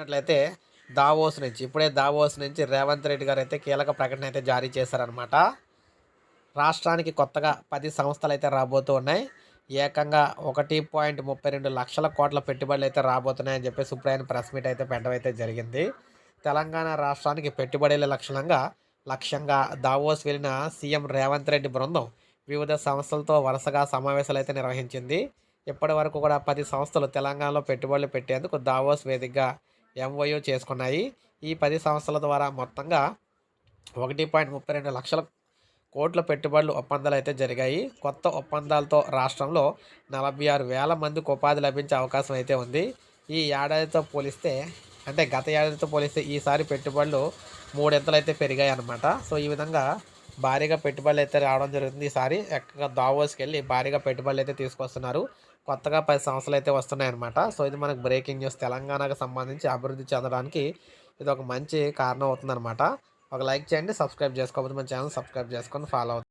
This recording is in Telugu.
చూసుకున్నట్లయితే దావోస్ నుంచి ఇప్పుడే దావోస్ నుంచి రేవంత్ రెడ్డి గారు అయితే కీలక ప్రకటన అయితే జారీ చేశారనమాట రాష్ట్రానికి కొత్తగా పది సంస్థలు అయితే రాబోతూ ఉన్నాయి. ఏకంగా ఒకటి పాయింట్ ముప్పై రెండు లక్షల కోట్ల పెట్టుబడులు అయితే రాబోతున్నాయని చెప్పేసి ఇప్పుడు ఆయన ప్రెస్ మీట్ అయితే పెట్టడం అయితే జరిగింది. తెలంగాణ రాష్ట్రానికి పెట్టుబడుల లక్షణంగా లక్ష్యంగా దావోస్ వెళ్ళిన సీఎం రేవంత్ రెడ్డి బృందం వివిధ సంస్థలతో వరుసగా సమావేశాలు అయితే నిర్వహించింది. ఇప్పటి వరకు కూడా పది సంస్థలు తెలంగాణలో పెట్టుబడులు పెట్టేందుకు దావోస్ వేదికగా ఎంఓయూ చేసుకున్నాయి. ఈ పది సంస్థల ద్వారా మొత్తంగా ఒకటి పాయింట్ ముప్పై రెండు లక్షల కోట్ల పెట్టుబడులు ఒప్పందాలు అయితే జరిగాయి. కొత్త ఒప్పందాలతో రాష్ట్రంలో నలభై ఆరు వేల మందికి ఉపాధి లభించే అవకాశం అయితే ఉంది. ఈ ఏడాదితో పోలిస్తే అంటే గత ఏడాదితో పోలిస్తే ఈసారి పెట్టుబడులు మూడింతలు అయితే పెరిగాయి అన్నమాట సో ఈ విధంగా భారీగా పెట్టుబడులు అయితే రావడం జరుగుతుంది ఈసారి ఎక్కడ దావోస్కి వెళ్ళి భారీగా పెట్టుబడులు అయితే తీసుకొస్తున్నారు. కొత్తగా పది సంవత్సరాలు అయితే వస్తున్నాయన్నమాట. సో ఇది మనకు బ్రేకింగ్ న్యూస్. తెలంగాణకు సంబంధించి అభివృద్ధి చెందడానికి ఇది ఒక మంచి కారణం అవుతుందన్నమాట. ఒక లైక్ చేయండి సబ్స్క్రైబ్ చేసుకోకపోతే మన ఛానల్ సబ్స్క్రైబ్ చేసుకొని ఫాలో అవుతుంది